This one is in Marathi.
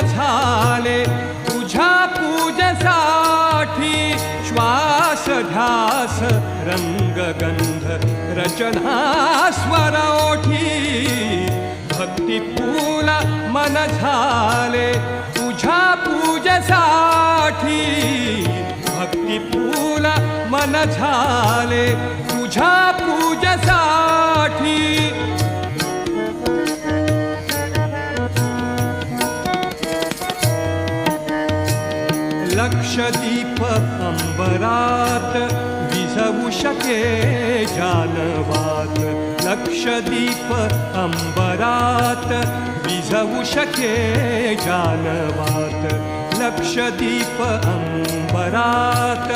झाले. तुझ्या पूजसाठी श्वास ध्यास रंगगंध रचना स्वरओठी भक्तिपूल मन झाले. तुझ्या पूजसाठी भक्तिपूल मन झाले. लक्षदीप अंबरात विझवू शके जानवात। लक्षदीप अंबरात विझवू शके जानवात। लक्षदीप अंबरात